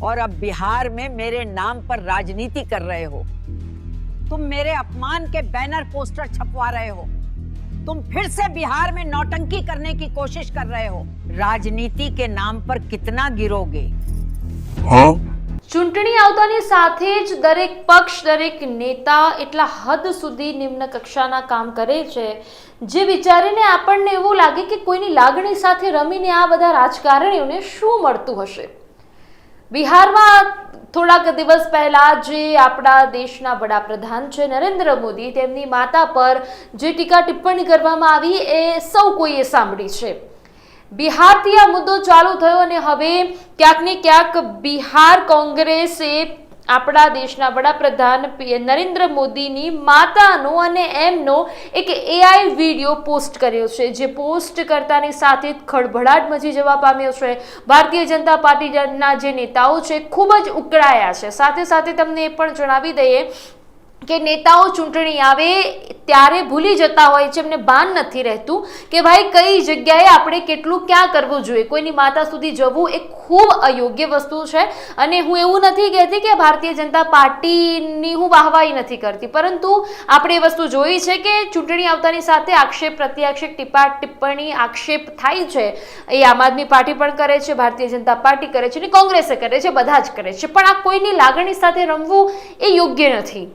और अब बिहार में मेरे नाम पर राजनीति कर रहे हो तुम मेरे अपमान के बैनर पोस्टर छपवा रहे हो तुम फिर से बिहार में नौटंकी करने की कोशिश कर रहे हो राजनीति के नाम पर कितना गिरोगे ચૂંટણી આવતાની સાથે જ દરેક પક્ષ દરેક નેતા એટલા હદ સુધી નિમ્ન કક્ષાના કામ કરે છે જે વિચારીને આપણને એવું લાગે કે કોઈની લાગણી સાથે રમીને આ બધા રાજકારણીઓને શું મળતું હશે બિહારમાં થોડાક દિવસ પહેલા જે આપણા દેશના વડાપ્રધાન છે નરેન્દ્ર મોદી, તેમની માતા પર જે ટીકા ટિપ્પણી કરવામાં આવી એ સૌ કોઈએ સાંભળી છે. બિહારથી આ મુદ્દો ચાલુ થયો અને હવે ક્યાંક ને ક્યાંક બિહાર કોંગ્રેસે આપણા દેશના વડાપ્રધાન નરેન્દ્ર મોદીની માતાનો અને એમનો એક એઆઈ વીડિયો પોસ્ટ કર્યો છે. જે પોસ્ટ કરતાની સાથે જ ખળભળાટ મચી જવા પામ્યો છે. ભારતીય જનતા પાર્ટીના જે નેતાઓ છે, ખૂબ જ ઉકળાયા છે. સાથે સાથે તમને એ પણ જણાવી દઈએ કે નેતાઓ ચૂંટણી આવે ત્યારે ભૂલી જતા હોય છે, એમને ભાન નથી રહેતું કે ભાઈ કઈ જગ્યાએ આપણે કેટલું ક્યાં કરવું જોઈએ. કોઈની માતા સુધી જવું એ ખૂબ અયોગ્ય વસ્તુ છે અને હું એવું નથી કહેતી કે ભારતીય જનતા પાર્ટીની હું વાહવાહી નથી કરતી. પરંતુ આપણે એ વસ્તુ જોઈ છે કે ચૂંટણી આવતાની સાથે આક્ષેપ, પ્રત્યાક્ષેપ, ટીપા, ટિપ્પણી આક્ષેપ થાય છે. એ આમ આદમી પાર્ટી પણ કરે છે, ભારતીય જનતા પાર્ટી કરે છે અને કોંગ્રેસે કરે છે, બધા જ કરે છે. પણ આ કોઈની લાગણી સાથે રમવું એ યોગ્ય નથી.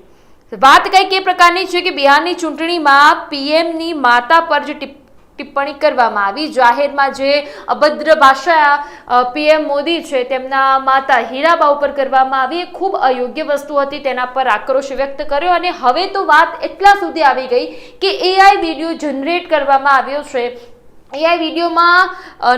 વાત કંઈક એ પ્રકારની છે કે બિહારની ચૂંટણીમાં પીએમની માતા પર જે ટિપ- ટિપ્પણી કરવામાં આવી, જાહેરમાં જે અભદ્ર ભાષા પીએમ મોદી છે તેમના માતા હીરાબા ઉપર કરવામાં આવી, એ ખૂબ અયોગ્ય વસ્તુ હતી, તેના પર આક્રોશ વ્યક્ત કર્યો અને હવે તો વાત એટલા સુધી આવી ગઈ કે એઆઈ વીડિયો જનરેટ કરવામાં આવ્યો છે એઆઈ વિડીયોમાં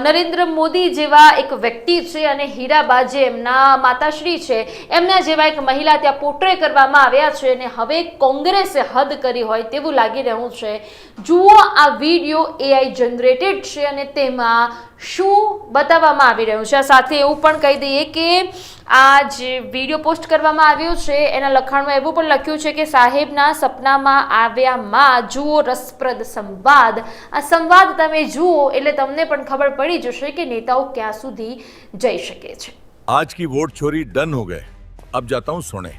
નરેન્દ્ર મોદી જેવા એક વ્યક્તિ છે અને હીરાબા જે એમના માતાશ્રી છે, એમના જેવા એક મહિલા ત્યાં પોટ્રે કરવામાં આવ્યા છે અને હવે કોંગ્રેસે હદ કરી હોય તેવું લાગી રહ્યું છે. જુઓ આ વીડિયો એઆઈ જનરેટેડ છે અને તેમાં શું બતાવવામાં આવી રહ્યું છે આ સાથે એવું પણ કહી દઈએ કે આ જે વિડીયો પોસ્ટ કરવામાં આવ્યો છે એના લખાણમાં એવું પણ લખ્યું છે કે સાહેબના સપનામાં આવ્યામાં જુઓ રસપ્રદ સંવાદ આ સંવાદ તમે જુઓ એટલે તમને પણ ખબર પડી જશે કે નેતાઓ ક્યાં સુધી જઈ શકે છે आज की वोट चोरी डन हो गए अब जाता हूँ सोने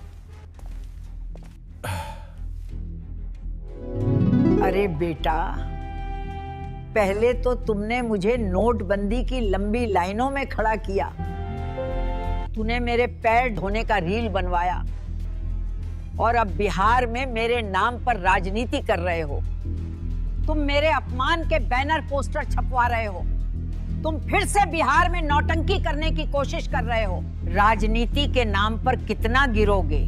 अरे बेटा पहले तो तुमने मुझे नोटबंदी की लंबी लाइनों में खड़ा किया। तूने मेरे पैर धोने का रील बनवाया। और अब बिहार में मेरे नाम पर राजनीति कर रहे हो। तुम मेरे अपमान के बैनर पोस्टर छपवा रहे हो। तुम फिर से बिहार में नौटंकी करने की कोशिश कर रहे हो। राजनीति के नाम पर कितना गिरोगे?